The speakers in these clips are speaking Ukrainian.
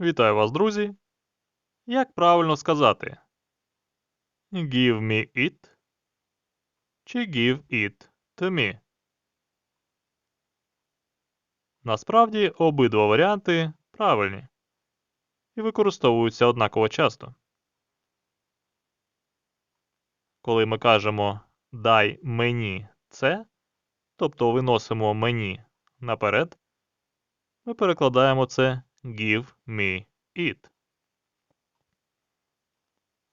Вітаю вас, друзі! Як правильно сказати? Give me it чи give it to me? Насправді обидва варіанти правильні і використовуються однаково часто. Коли ми кажемо дай мені це, тобто виносимо мені наперед, ми перекладаємо це give me it.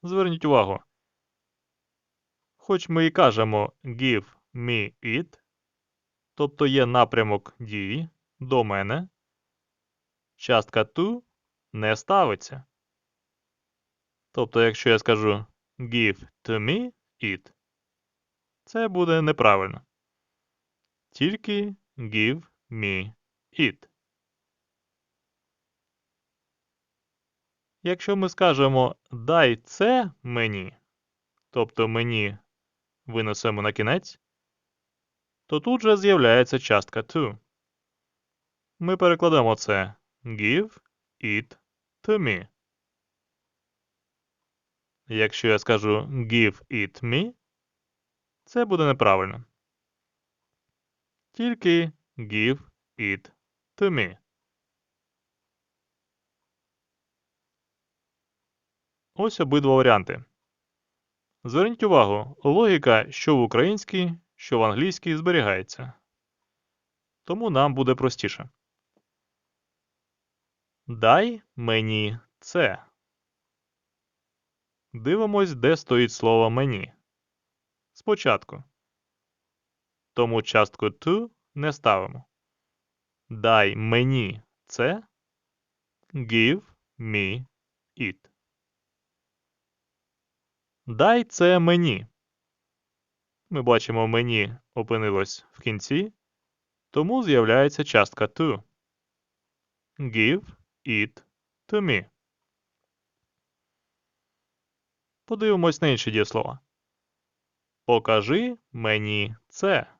Зверніть увагу. Хоч ми і кажемо give me it, тобто є напрямок дії до мене, частка to не ставиться. Тобто, якщо я скажу give to me it, це буде неправильно. Тільки give me it. Якщо ми скажемо дай це мені, тобто мені винесемо на кінець, то тут же з'являється частка to. Ми перекладемо це give it to me. Якщо я скажу give it me, це буде неправильно. Тільки give it to me. Ось обидва варіанти. Зверніть увагу, логіка що в українській, що в англійській зберігається. Тому нам буде простіше. Дай мені це. Дивимось, де стоїть слово мені. Спочатку. Тому частку to не ставимо. Дай мені це. Give me it. Дай це мені. Ми бачимо, мені опинилось в кінці, тому з'являється частка to. Give it to me. Подивимось на інші дієслова. Покажи мені це.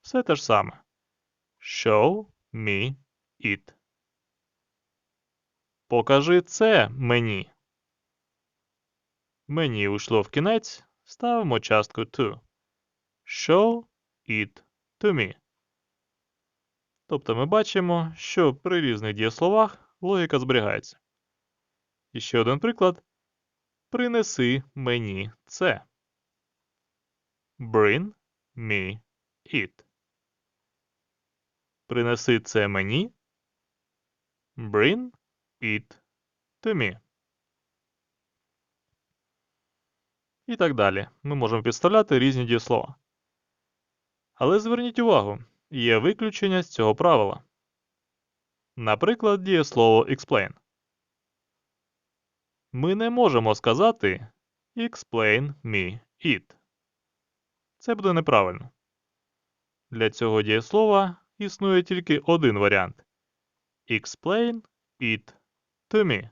Все те ж саме. Show me it. Покажи це мені. Мені уйшло в кінець, ставимо частку to. Show it to me. Тобто ми бачимо, що при різних дієсловах логіка зберігається. І ще один приклад. Принеси мені це. Bring me it. Принеси це мені. Bring it to me. І так далі. Ми можемо підставляти різні дієслова. Але зверніть увагу, є виключення з цього правила. Наприклад, дієслово explain. Ми не можемо сказати explain me it. Це буде неправильно. Для цього дієслова існує тільки один варіант explain it to me.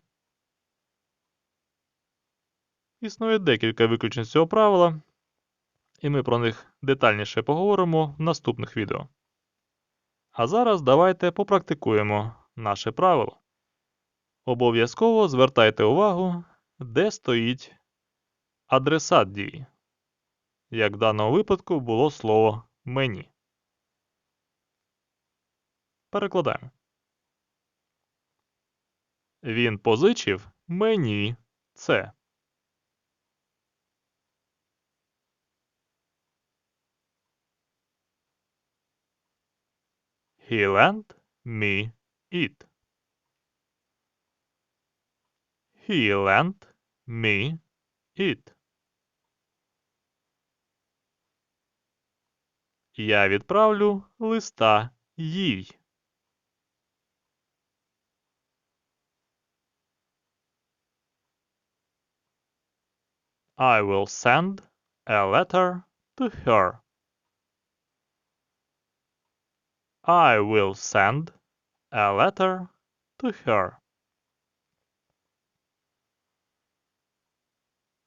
Існує декілька виключень з цього правила, і ми про них детальніше поговоримо в наступних відео. А зараз давайте попрактикуємо наше правило. Обов'язково звертайте увагу, де стоїть адресат дії. Як в даному випадку було слово мені. Перекладаємо. Він позичив мені це. He lent me it. He lent me it. Я відправлю листа їй. I will send a letter to her. I will send a letter to her.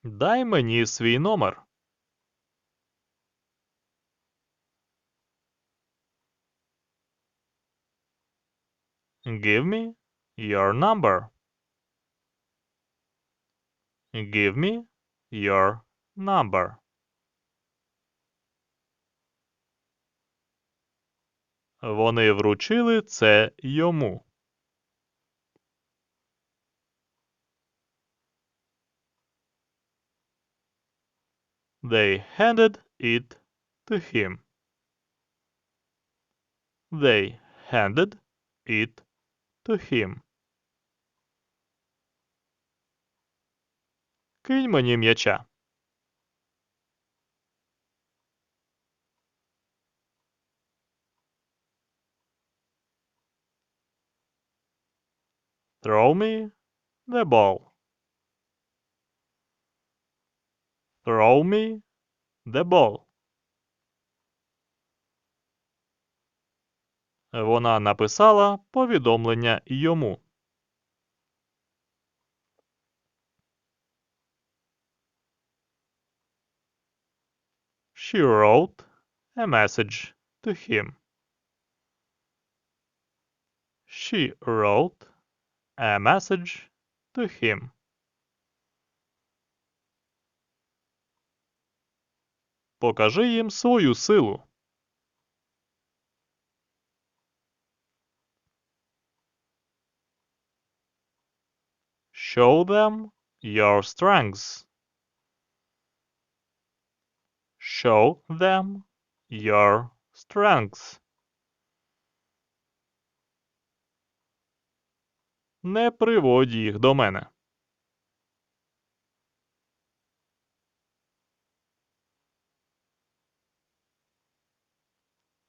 Дай мені свій номер. Give me your number. Give me your number. Вони вручили це йому. They handed it to him. They handed it to him. Кинь мені м'яча. Throw me the ball. Throw me the ball. Вона написала повідомлення йому. She wrote a message to him. She wrote a message to him. Покажи їм свою силу. Show them your strengths. Show them your strengths. Не приводь їх до мене.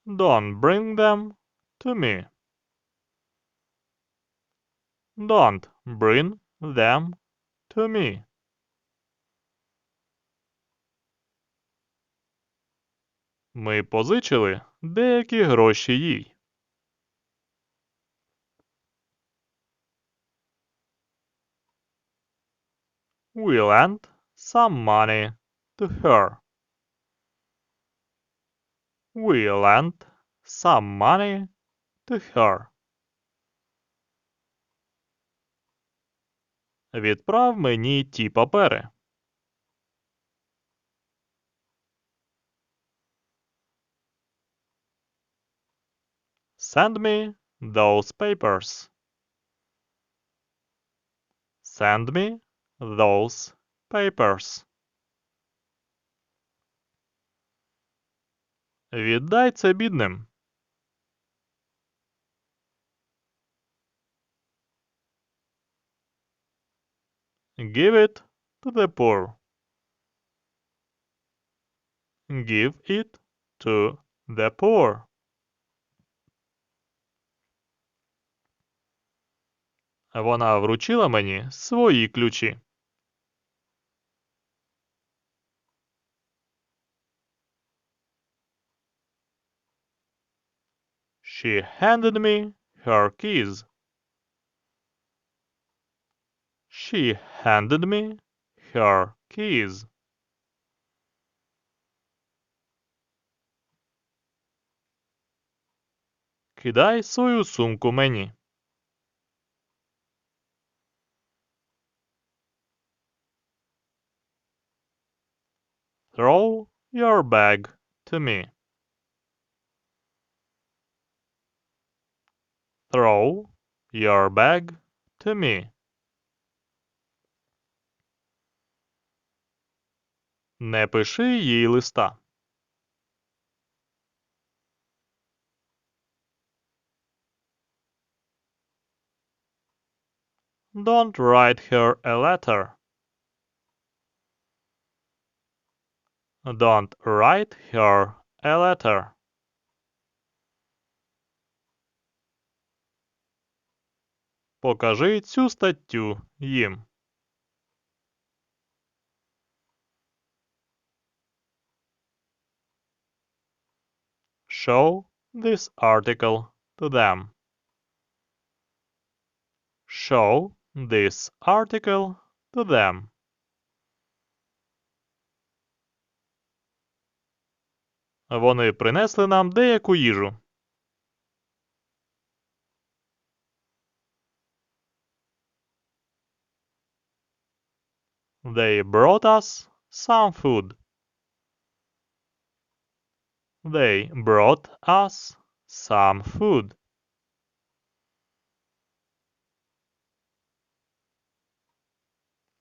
Don't bring them to me. Don't bring them to me. Ми позичили деякі гроші їй. We lent some money to her. We lent some money to her. Відправ мені ті папери. Send me those papers. Send me those papers. Віддай це бідним. Give it to the poor. Give it to the poor. Вона вручила мені свої ключі. She handed me her keys. She handed me her keys. Кидай свою сумку мені. Throw your bag to me. Throw your bag to me. Не пиши їй листа. Don't write her a letter. Don't write her a letter. Покажи цю статтю їм. Show this article to them. Show this article to them. Вони принесли нам деяку їжу. They brought us some food. They brought us some food.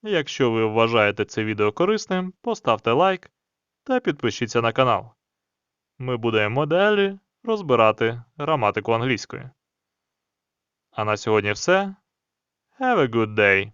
Якщо ви вважаєте це відео корисним, поставте лайк та підпишіться на канал. Ми будемо далі розбирати граматику англійської. А на сьогодні все. Have a good day!